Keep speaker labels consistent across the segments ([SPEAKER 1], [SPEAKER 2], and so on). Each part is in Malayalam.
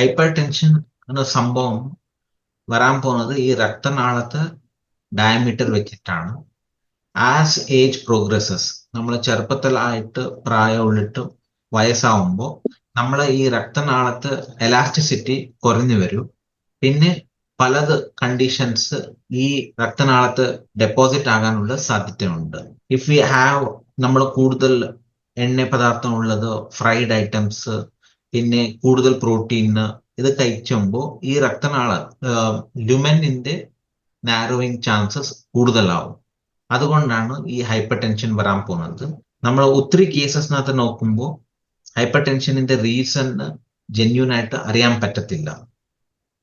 [SPEAKER 1] ഹൈപ്പർ ടെൻഷൻ എന്ന സംഭവം വരാൻ പോകുന്നത് ഈ രക്തനാളത്തെ ഡയമീറ്റർ വെച്ചിട്ടാണ്. ആസ് ഏജ് പ്രോഗ്രസസ് നമ്മൾ ചെറുപ്പത്തിലായിട്ട് പ്രായമുള്ളിട്ട് വയസ്സാവുമ്പോൾ നമ്മൾ ഈ രക്തനാളത്ത് എലാസ്റ്റിസിറ്റി കുറഞ്ഞു വരും. പിന്നെ പലത് കണ്ടീഷൻസ് ഈ രക്തനാളത്ത് ഡെപ്പോസിറ്റ് ആകാനുള്ള സാധ്യതയുണ്ട്. ഇഫ് യു ഹാവ് നമ്മൾ കൂടുതൽ എണ്ണ പദാർത്ഥം ഉള്ളത് ഫ്രൈഡ് ഐറ്റംസ് പിന്നെ കൂടുതൽ പ്രോട്ടീൻ ഇത് കഴിച്ചുമ്പോൾ ഈ രക്തനാള ലുമനിന്റെ നാരോയിങ് ചാൻസസ് കൂടുതലാവും. അതുകൊണ്ടാണ് ഈ ഹൈപ്പർ ടെൻഷൻ വരാൻ പോകുന്നത്. നമ്മൾ ഒത്തിരി കേസസിനകത്ത് നോക്കുമ്പോൾ ഹൈപ്പർ ടെൻഷനിന്റെ റീസൺ ജെന്യൂൻ ആയിട്ട് അറിയാൻ പറ്റത്തില്ല.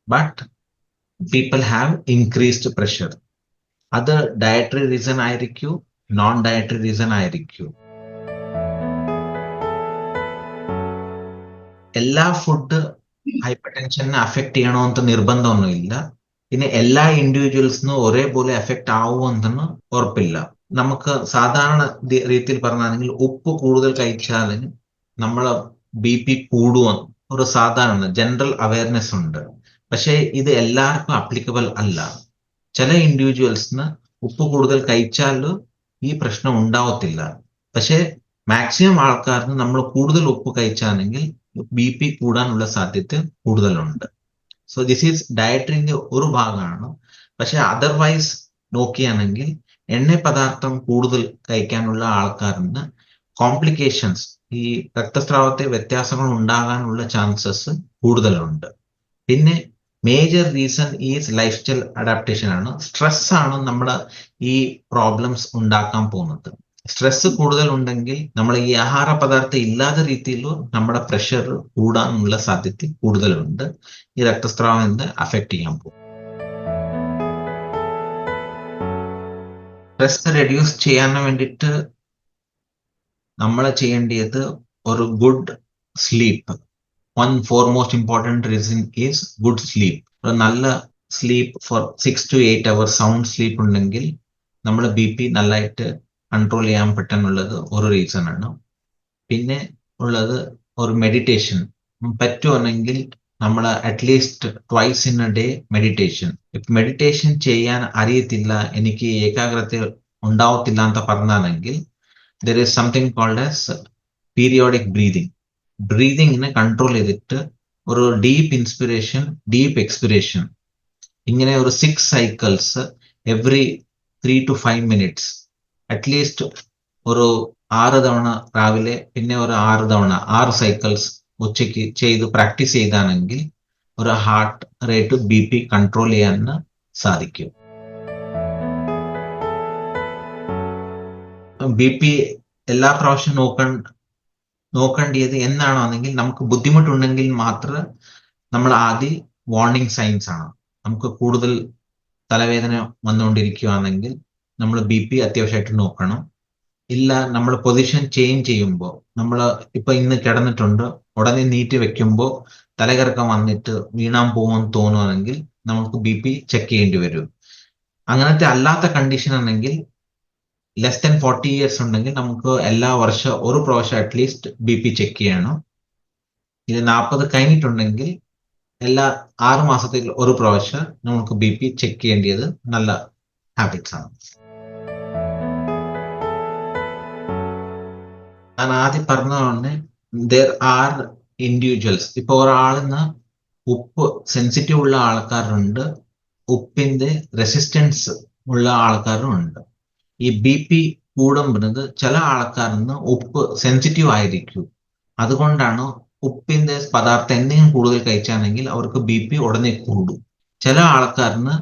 [SPEAKER 1] But people have increased pressure അത് ഡയറ്ററി റീസൺ ആയിരിക്കും നോൺ ഡയറ്ററി റീസൺ ആയിരിക്കൂ. എല്ലാ ഫുഡ് ഹൈപ്പർ ടെൻഷനെ അഫക്ട് ചെയ്യണമെന്ന് നിർബന്ധമൊന്നുമില്ല. പിന്നെ എല്ലാ ഇൻഡിവിജ്വൽസിനും ഒരേപോലെ എഫക്ട് ആവുമെന്ന് ഉറപ്പില്ല. നമുക്ക് സാധാരണ രീതിയിൽ പറഞ്ഞാണെങ്കിൽ ഉപ്പ് കൂടുതൽ കഴിച്ചാലും നമ്മളെ ബി പി കൂടുമെന്ന് ഒരു സാധാരണ ജനറൽ അവയർനെസ് ഉണ്ട്. പക്ഷേ ഇത് എല്ലാവർക്കും അപ്ലിക്കബിൾ അല്ല. ചില ഇൻഡിവിജ്വൽസിന് ഉപ്പ് കൂടുതൽ കഴിച്ചാൽ ഈ പ്രശ്നം ഉണ്ടാവത്തില്ല. പക്ഷേ മാക്സിമം ആൾക്കാർക്ക് നമ്മൾ കൂടുതൽ ഉപ്പ് കഴിച്ചാണെങ്കിൽ ബി പി കൂടാനുള്ള സാധ്യത കൂടുതലുണ്ട്. സോ ദിസ് ഈസ് ഡയറ്ററിന്റെ ഒരു ഭാഗമാണ്. പക്ഷെ അതർവൈസ് നോക്കിയാണെങ്കിൽ എണ്ണ പദാർത്ഥം കൂടുതൽ കഴിക്കാനുള്ള ആൾക്കാരിന് കോംപ്ലിക്കേഷൻസ് ഈ രക്തസ്രാവത്തെ വ്യത്യാസങ്ങൾ ഉണ്ടാകാനുള്ള ചാൻസസ് കൂടുതലുണ്ട്. പിന്നെ major reason is life style adaptation ആണ്. സ്ട്രെസ് ആണ് നമ്മുടെ ഈ പ്രോബ്ലംസ് ഉണ്ടാക്കാൻ പോകുന്നത്. സ്ട്രെസ് കൂടുതൽ ഉണ്ടെങ്കിൽ നമ്മൾ ഈ ആഹാര പദാർത്ഥം ഇല്ലാത്ത രീതിയിൽ നമ്മുടെ പ്രഷർ കൂടാനുള്ള സാധ്യത കൂടുതലുണ്ട്. ഈ രക്തസ്രാവം എന്ന് അഫക്ട് ചെയ്യാൻ പോകും. സ്ട്രെസ് റെഡ്യൂസ് ചെയ്യാൻ വേണ്ടിയിട്ട് നമ്മൾ ചെയ്യേണ്ടത് ഒരു good sleep one for most important reason is good sleep ഒരു നല്ല sleep four six to eight hour sound sleep ഉണ്ടെങ്കിൽ നമ്മൾ ബി പി നല്ലതായിട്ട് കൺട്രോൾ ചെയ്യാൻ പറ്റുന്നുള്ളത് ഒരു റീസൺ ആണ്. പിന്നെ ഉള്ളത് ഒരു മെഡിറ്റേഷൻ പറ്റുവാണെങ്കിൽ നമ്മൾ at least twice in a day meditation ഇപ്പൊ മെഡിറ്റേഷൻ ചെയ്യാൻ അറിയത്തില്ല എനിക്ക് ഏകാഗ്രത ഉണ്ടാവത്തില്ല ಅಂತ പറഞ്ഞാണെങ്കിൽ there is something called as periodic breathing ബ്രീതിങ്ങിനെ control ചെയ്തിട്ട് ഒരു ഡീപ്പ് ഇൻസ്പിറേഷൻ ഡീപ്പ് എക്സ്പിറേഷൻ ഇങ്ങനെ ഒരു six cycles every three to five minutes at least ഒരു ആറ് തവണ രാവിലെ പിന്നെ ഒരു ആറ് തവണ ആറ് സൈക്കിൾസ് ഉച്ചയ്ക്ക് ചെയ്ത് പ്രാക്ടീസ് ചെയ്താണെങ്കിൽ ഒരു heart rate B P control ചെയ്യാൻ സാധിക്കും. ബി പി എല്ലാ പ്രാവശ്യം നോക്കാൻ നോക്കേണ്ടത് എന്നാണെങ്കിൽ നമുക്ക് ബുദ്ധിമുട്ടുണ്ടെങ്കിൽ മാത്രം നമ്മൾ ആദ്യം വാർണിംഗ് സൈൻസ് ആണ്. നമുക്ക് കൂടുതൽ തലവേദന വന്നുകൊണ്ടിരിക്കുകയാണെങ്കിൽ നമ്മൾ ബി പി അത്യാവശ്യമായിട്ട് നോക്കണം. ഇല്ല നമ്മൾ പൊസിഷൻ ചേഞ്ച് ചെയ്യുമ്പോൾ നമ്മൾ ഇപ്പൊ ഇന്ന് കിടന്നിട്ടുണ്ട് ഉടനെ നീറ്റ് വെക്കുമ്പോൾ തലകറക്കം വന്നിട്ട് വീണാൻ പോകുമെന്ന് തോന്നുവാണെങ്കിൽ നമുക്ക് ബി പി ചെക്ക് ചെയ്യേണ്ടി വരും. അങ്ങനത്തെ അല്ലാത്ത കണ്ടീഷൻ ആണെങ്കിൽ ലെസ് ദാൻ ഫോർട്ടി ഇയേഴ്സ് ഉണ്ടെങ്കിൽ നമുക്ക് എല്ലാ വർഷം ഒരു പ്രാവശ്യം അറ്റ്ലീസ്റ്റ് ബി പി ചെക്ക് ചെയ്യണം. ഇത് നാൽപ്പത് കഴിഞ്ഞിട്ടുണ്ടെങ്കിൽ എല്ലാ ആറ് മാസത്തിൽ ഒരു പ്രാവശ്യം നമുക്ക് ബി പി ചെക്ക് ചെയ്യേണ്ടത് നല്ല ഹാബിറ്റ്സ് ആണ്. ഞാൻ ആദ്യം പറഞ്ഞതുകൊണ്ട് ദർ ആർ ഇൻഡിവിജ്വൽസ് ഇപ്പൊ ഒരാളിന്ന് ഉപ്പ് സെൻസിറ്റീവ് ഉള്ള ആൾക്കാരുണ്ട് ഉപ്പിന്റെ റെസിസ്റ്റൻസ് ഉള്ള ആൾക്കാരും ഉണ്ട് ഈ ബി പി കൂടുമ്പോഴത് ചില ആൾക്കാരിന്ന് ഉപ്പ് സെൻസിറ്റീവ് ആയിരിക്കും. അതുകൊണ്ടാണ് ഉപ്പിന്റെ പദാർത്ഥം എന്തെങ്കിലും കൂടുതൽ കഴിച്ചാണെങ്കിൽ അവർക്ക് ബി പി ഉടനെ കൂടും. ചില ആൾക്കാരിന്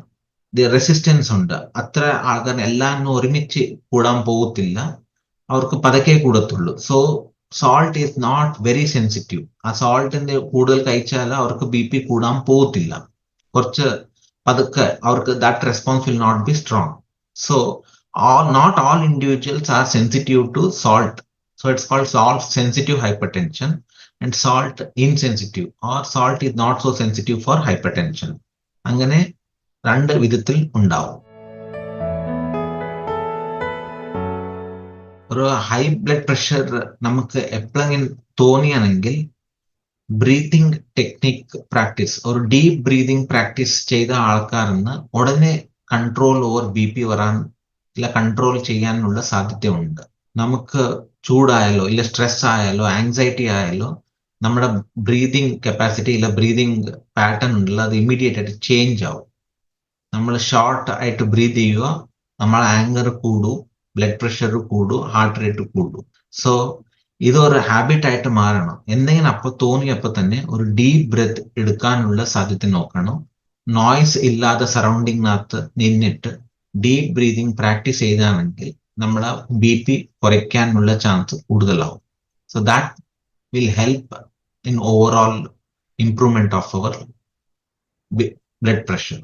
[SPEAKER 1] റെസിസ്റ്റൻസ് ഉണ്ട്. അത്ര ആൾക്കാർ എല്ലാം ഒരുമിച്ച് കൂടാൻ പോകത്തില്ല. അവർക്ക് പതുക്കെ കൂടത്തുള്ളൂ so salt is not very sensitive ആ സോൾട്ടിന്റെ കൂടുതൽ കഴിച്ചാൽ അവർക്ക് ബി പി കൂടാൻ പോകത്തില്ല കുറച്ച് പതുക്കെ അവർക്ക് that response will not be strong so all not all individuals are sensitive to salt so it's called salt sensitive hypertension and salt insensitive or salt is not so sensitive for hypertension അങ്ങനെ രണ്ട് വിധത്തിൽ ഉണ്ടാവും ഒരു ഹൈ ബ്ലഡ് പ്രഷർ നമുക്ക് എപ്പോഴെങ്കിലും തോന്നിയാണെങ്കിൽ ബ്രീതിങ് ടെക്നിക് പ്രാക്ടീസ് ഒരു ഡീപ് ബ്രീതിങ് പ്രാക്ടീസ് ചെയ്ത ആൾക്കാരെന്ന് ഉടനെ കൺട്രോൾ ഓവർ ബി പി വരാൻ ഇല്ല കൺട്രോൾ ചെയ്യാനുള്ള സാധ്യതയുണ്ട്. നമുക്ക് ചൂടായാലോ ഇല്ല സ്ട്രെസ് ആയാലോ ആങ്സൈറ്റി ആയാലോ നമ്മുടെ ബ്രീതിങ് കപ്പാസിറ്റി ഇല്ല ബ്രീതിങ് പാറ്റേൺ ഉണ്ടല്ലോ അത് ഇമ്മീഡിയറ്റ് ആയിട്ട് ചേഞ്ച് ആവും. നമ്മൾ ഷോർട്ട് ആയിട്ട് ബ്രീത് ചെയ്യുക നമ്മൾ ആങ്കർ കൂടും ബ്ലഡ് പ്രഷർ കൂടും ഹാർട്ട് റേറ്റ് കൂടും. സോ ഇതൊരു ഹാബിറ്റ് ആയിട്ട് മാറണം. എന്തെങ്കിലും അപ്പൊ തോന്നിയപ്പോ തന്നെ ഒരു ഡീപ് ബ്രെത്ത് എടുക്കാനുള്ള സാധ്യത നോക്കണം. നോയ്സ് ഇല്ലാതെ സറൗണ്ടിങ്ങിനകത്ത് നിന്നിട്ട് ഡീപ് ബ്രീതിങ് പ്രാക്ടീസ് ചെയ്താണെങ്കിൽ നമ്മളെ ബി പി കുറയ്ക്കാനുള്ള chance കൂടുതലാവും. So that will help in overall improvement of our blood pressure